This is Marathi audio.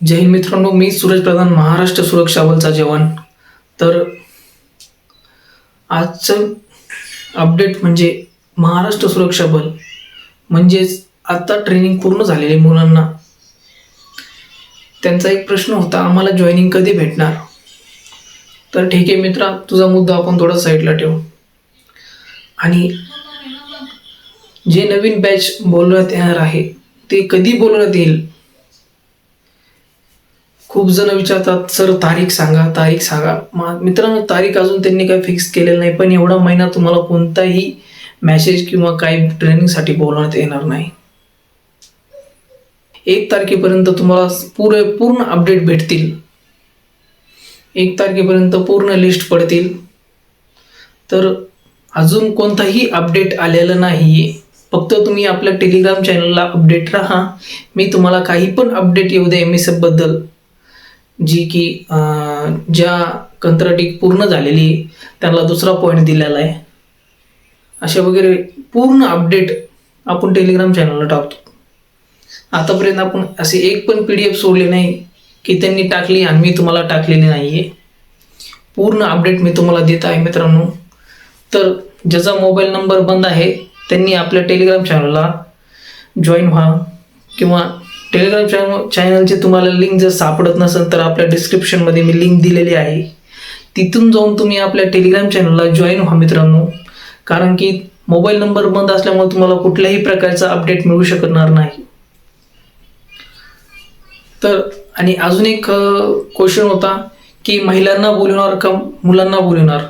जय हिंद मित्रांनो मी सूरज प्रधान महाराष्ट्र सुरक्षा बलचा जवान. तर आजचं अपडेट म्हणजे महाराष्ट्र सुरक्षा बल म्हणजेच आता ट्रेनिंग पूर्ण झालेली मुलांना. त्यांचा एक प्रश्न होता आम्हाला जॉईनिंग कधी भेटणार? तर ठीक आहे मित्रा तुझा मुद्दा आपण थोडा साईडला ठेवू. आणि जे नवीन बॅच बोलवण्यात येणार आहे ते कधी बोलवण्यात येईल? खूप जण विचारतात सर तारीख सांगा तारीख सांगा. मा- मित्रांनो तारीख अजून त्यांनी काही फिक्स केलेलं नाही पण एवढा महिना तुम्हाला कोणताही मॅसेज किंवा काही ट्रेनिंगसाठी बोलवण्यात येणार नाही. एक तारखेपर्यंत तुम्हाला पुरे पूर्ण अपडेट भेटतील. एक तारखेपर्यंत पूर्ण लिस्ट पडतील. तर अजून कोणताही अपडेट आलेलं नाही. आहे फक्त तुम्ही आपल्या टेलिग्राम चॅनलला अपडेट राहा. मी तुम्हाला काही पण अपडेट येऊ दे एम एस एफबद्दल जी की ज्या कंत्राटी पूर्ण झालेली आहे, त्यांना दुसरा पॉईंट दिलेला आहे. अशा वगैरे पूर्ण अपडेट आपण टेलिग्राम चॅनलला टाकतो. आतापर्यंत आपण असे एक पण पी डी एफ सोडले नाही की त्यांनी टाकली आणि मी तुम्हाला टाकलेली नाही आहे पूर्ण अपडेट मी तुम्हाला देत आहे मित्रांनो. तर ज्याचा मोबाईल नंबर बंद आहे त्यांनी आपल्या टेलिग्राम चॅनलला जॉईन व्हा किंवा टेलिग्राम चॅनल चॅनलची तुम्हाला लिंक जर सापडत नसेल तर आपल्या डिस्क्रिप्शनमध्ये मी लिंक दिलेली आहे. तिथून जाऊन तुम्ही आपल्या टेलिग्राम चॅनलला जॉईन व्हा मित्रांनो. कारण की मोबाईल नंबर बंद असल्यामुळे तुम्हाला कुठल्याही प्रकारचा अपडेट मिळू शकणार नाही. तर आणि अजून एक क्वेश्चन होता की महिलांना बोलवणार का मुलांना बोलवणार?